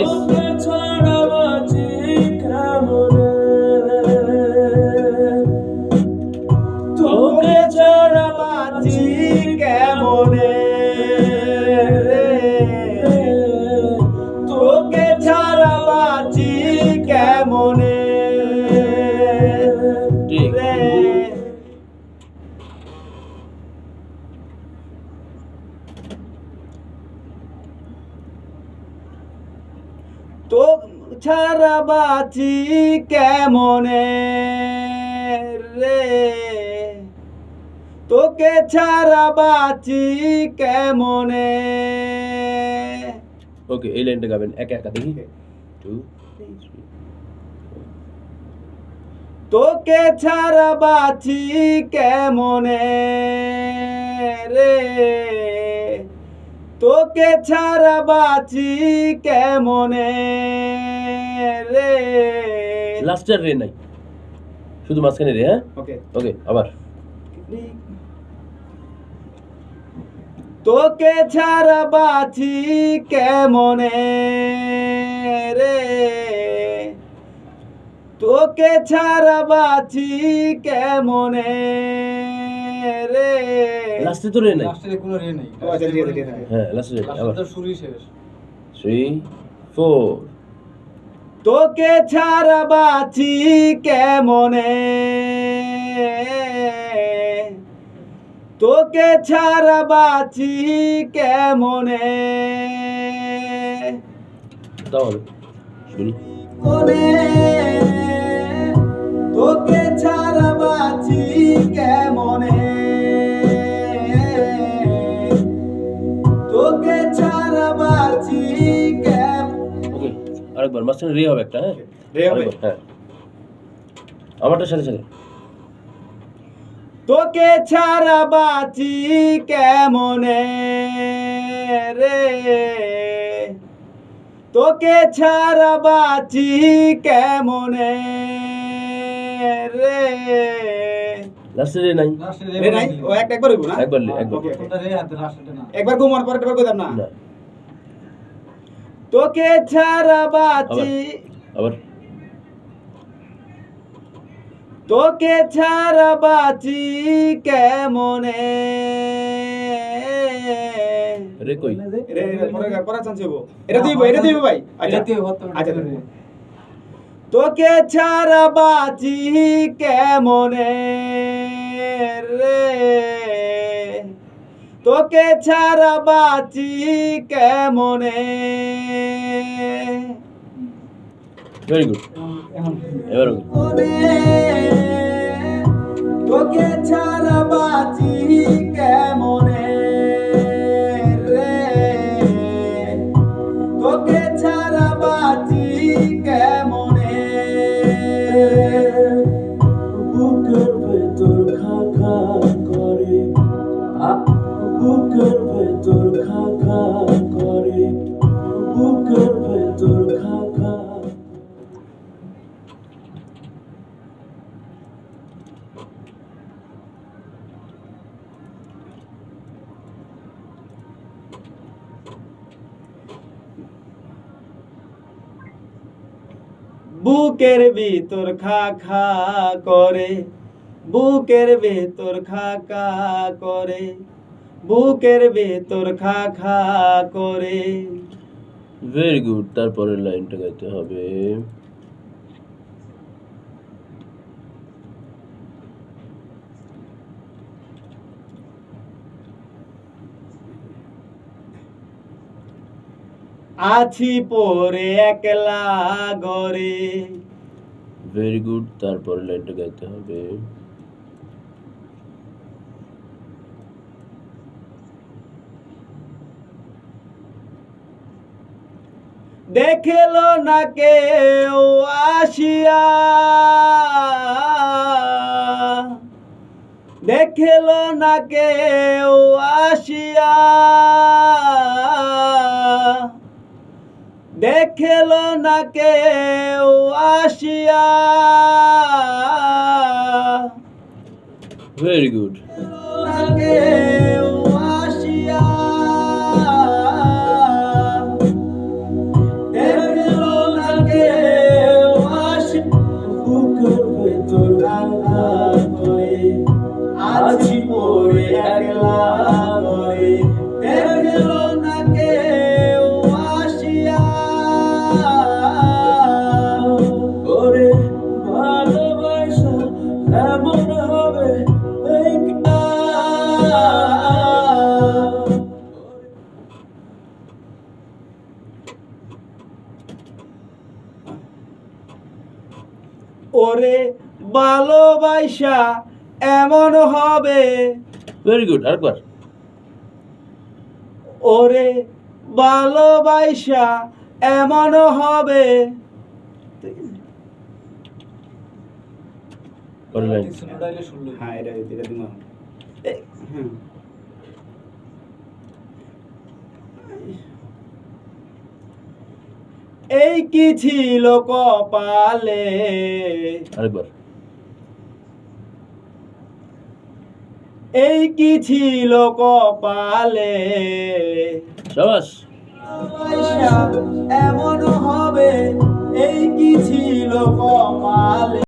Beijos. ছাড়া বাঁচি কেমনে রে? তোকে ছাড়া বাঁচি কেমনে? ওকে এই লাইনটা গাবেন একা একা দেখি। টু তোকে ছাড়া বাঁচি কেমনে রে? তোকে ছাড়া বাঁচি কেমনে রে? লাস্টের রে নাই। শুধু মাঝখানে রে হ্যাঁ? ওকে। ওকে আবার। তোকে ছাড়া বাঁচি কেমনে রে? তোকে ছাড়া বাঁচি কেমনে লাস্টে তো রে নাই। লাস্টের কোনো রে নেই। ও, আচ্ছা, হ্যাঁ লাস্টে রে আবার। শুরুই শেষ। থ্রি ফোর তোকে ছাড়া বাঁচি কেমনে? তোকে ছাড়া বাঁচি কেমনে? তাহলে শুনি কোনে তোকে ছাড়া বাঁচি আরেকবার মাঝখানে রে হবে একটা হ্যাঁ? রে হবে? হ্যাঁ। আমারটার সাথে সাথে তোকে ছাড়া বাঁচি কেমনে রে? তোকে ছাড়া বাঁচি কেমনে রে? লাস্টে রে নাই। লাস্টের রে নাই? ও একটা একবার হইব না? একবার একবার। একবার ঘুমার পরে একবার কইতাম না। তোকে ছাড়া বাঁচি। আবার তোকে ছাড়া বাঁচি কেমনে? রে কই? রে, রে, পরে পরে চান্স হইব এটা দিব এটা দিব ভাই। আচ্ছা। আচ্ছা তোকে ছাড়া বাঁচি কেমনে? রে। তোকে ছাড়া বাঁচি কেমনে? ভেরি গুড এবার তোকে ছাড়া বাঁচি কেমনে রে? তোকে ছাড়া বাঁচি কেমনে? বুকের ভেতর খা বুকের ভিতর খা খা করে, বুকের ভেতর খা খা করে, বুকের ভেতর খা খা করে। ভেরি গুড তারপরের লাইনটা গাইতে হবে। আছি পরে একলা গরে ভেরি গুড তারপরের লাইনটা গাইতে হবে। দেখেল না কেউ আসিয়া। দেখেল না কেউ আসিয়া। দেখেল না কেউ আসিয়া। ভেরি গুড কেউ ওরে ভালোবাসা এমন হবে। ভেরি গুড আরেকবার। ওরে ভালোবাসা এমন হবে। হ্যাঁ এটা এটা দিব এ- হ্যাঁ। এই কি ছিল কপালে? আরেকবার। এই কি ছিল কপালে? সাবাস। এমন হবে এই কি ছিল কপালে?